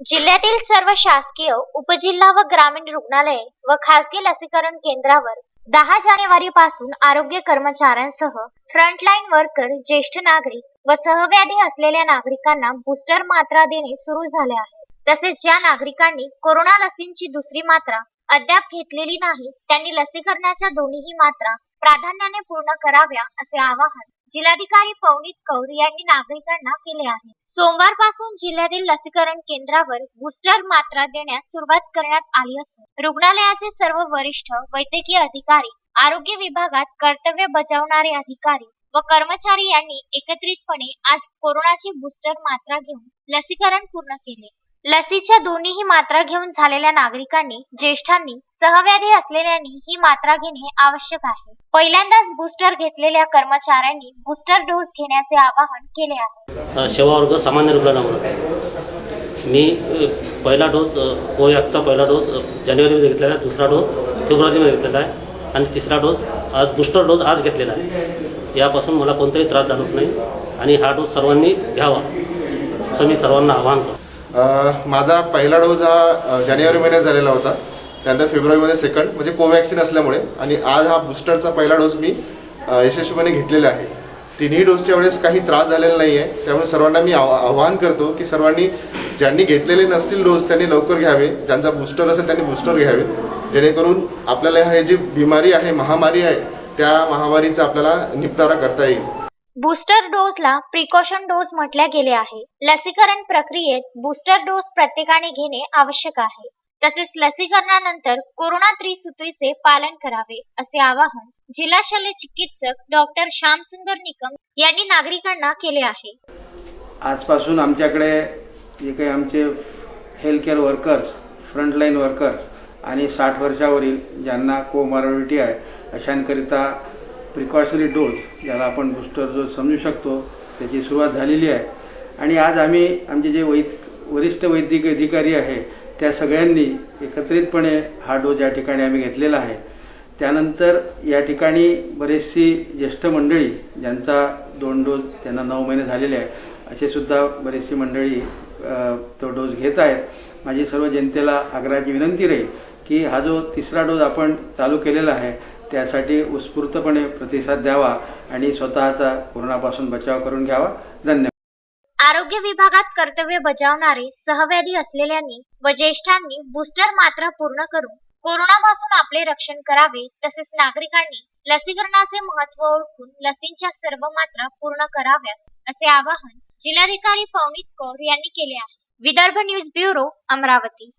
जिल्ह्यातील सर्व शासकीय उपजिल्हा व ग्रामीण रुग्णालये व खासगी लसीकरण केंद्रावर दहा जानेवारी पासून आरोग्य कर्मचाऱ्यांसह फ्रंटलाईन वर्कर ज्येष्ठ नागरिक व सहव्याधी असलेल्या नागरिकांना बूस्टर मात्रा देणे सुरू झाले आहे. तसेच ज्या नागरिकांनी कोरोना लसींची दुसरी मात्रा अद्याप घेतलेली नाही त्यांनी लसीकरणाच्या दोन्हीही मात्रा प्राधान्याने पूर्ण कराव्या असे आवाहन जिल्हाधिकारी पवनीत कौर यांनी नागरिकांना केले आहे. सोमवारपासून जिल्ह्यातील लसीकरण केंद्रावर बूस्टर मात्रा देण्यास सुरुवात करण्यात आली असून रुग्णालयाचे सर्व वरिष्ठ वैद्यकीय अधिकारी आरोग्य विभागात कर्तव्य बजावणारे अधिकारी व कर्मचारी यांनी एकत्रितपणे आज कोरोनाची बूस्टर मात्रा घेऊन लसीकरण पूर्ण केले. लसीच्या दोन्हीही मात्रा घेऊन झालेल्या नागरिकांनी ज्येष्ठांनी सहव्याधी असलेल्यांनी ही मात्रा घेणे आवश्यक आहे. पहिल्यांदाच बूस्टर घेतलेल्या कर्मचाऱ्यांनी बूस्टर डोस घेण्याचे आवाहन केले आहे. सेवावर्ग सामान्य रुग्णालयामुळे मी पहिला डोस अ, कोवॅक्सचा पहिला डोस जानेवारीमध्ये घेतलेला आहे दुसरा डोस फेब्रुवारीमध्ये घेतलेला आहे आणि तिसरा डोस आज बूस्टर डोस आज घेतलेला आहे. यापासून मला कोणताही त्रास जाणवत नाही आणि हा डोस सर्वांनी घ्यावा असं मी सर्वांना आवाहन करतो. माझा पहिला डोस हा जानेवारी महिन्यात झालेला होता. त्यानंतर फेब्रुवारीमध्ये सेकंड म्हणजे कोवॅक्सिन असल्यामुळे. आणि आज हा बूस्टरचा पहिला डोस मी यशस्वीपणे घेतलेला आहे. तिन्ही डोसच्या वेळेस काही त्रास झालेला नाही आहे त्यामुळे सर्वांना मी आव- आवाहन करतो की सर्वांनी ज्यांनी घेतलेले नसतील डोस त्यांनी लवकर घ्यावे. ज्यांचा बूस्टर असेल त्यांनी बूस्टर घ्यावे. जेणेकरून आपल्याला हे जी बिमारी आहे महामारी आहे त्या महामारीचा आपल्याला निपटारा करता येईल. बूस्टर डोसला प्रिकॉशन डोस म्हटल्या गेले आहे. लसीकरण प्रक्रियेत बूस्टर डोस प्रत्येकाने घेणे आवश्यक आहे. तसेच लसीकरणानंतर कोरोना त्रिसूत्रीचे पालन करावे असे आवाहन जिल्हा शल्य चिकित्सक डॉक्टर श्यामसुंदर निकम यांनी नागरिकांना केले आहे. आजपासून आमच्याकडे जे काही आमचे health care workers frontline workers आणि साठ वर्षावरील ज्यांना कोमॉर्बिडिटी आहे अशांकरिता प्रिकॉशनरी डोस ज्याला आपण बूस्टर डोस समजू शकतो त्याची सुरुवात झालेली आहे. आणि आज आम्ही आमचे जे वैद वरिष्ठ वैद्यकीय अधिकारी आहे त्या सगळ्यांनी एकत्रितपणे हा डोस या ठिकाणी आम्ही घेतलेला आहे. त्यानंतर या ठिकाणी बरेचशी ज्येष्ठ मंडळी ज्यांचा दोन डोस त्यांना नऊ महिने झालेले आहे असे सुद्धा बरेचशी मंडळी तो डोस घेत आहेत. माझी सर्व जनतेला आग्रहाची विनंती राहील की हा जो तिसरा डोस आपण चालू केलेला आहे त्यासाठी उत्स्फूर्तपणे प्रतिसाद द्यावा आणि स्वतःचा कोरोनापासून बचाव करून घ्यावा. धन्यवाद. आरोग्य विभागात कर्तव्य बजावणारे सहव्याधी असलेल्यांनी व ज्येष्ठांनी बूस्टर मात्रा पूर्ण करून कोरोनापासून आपले रक्षण करावे तसेच नागरिकांनी लसीकरणाचे महत्त्व ओळखून लसींच्या सर्व मात्रा पूर्ण कराव्यात असे आवाहन जिल्हाधिकारी पवनीत कौर यांनी केले आहे. Vidarbha news bureau Amravati.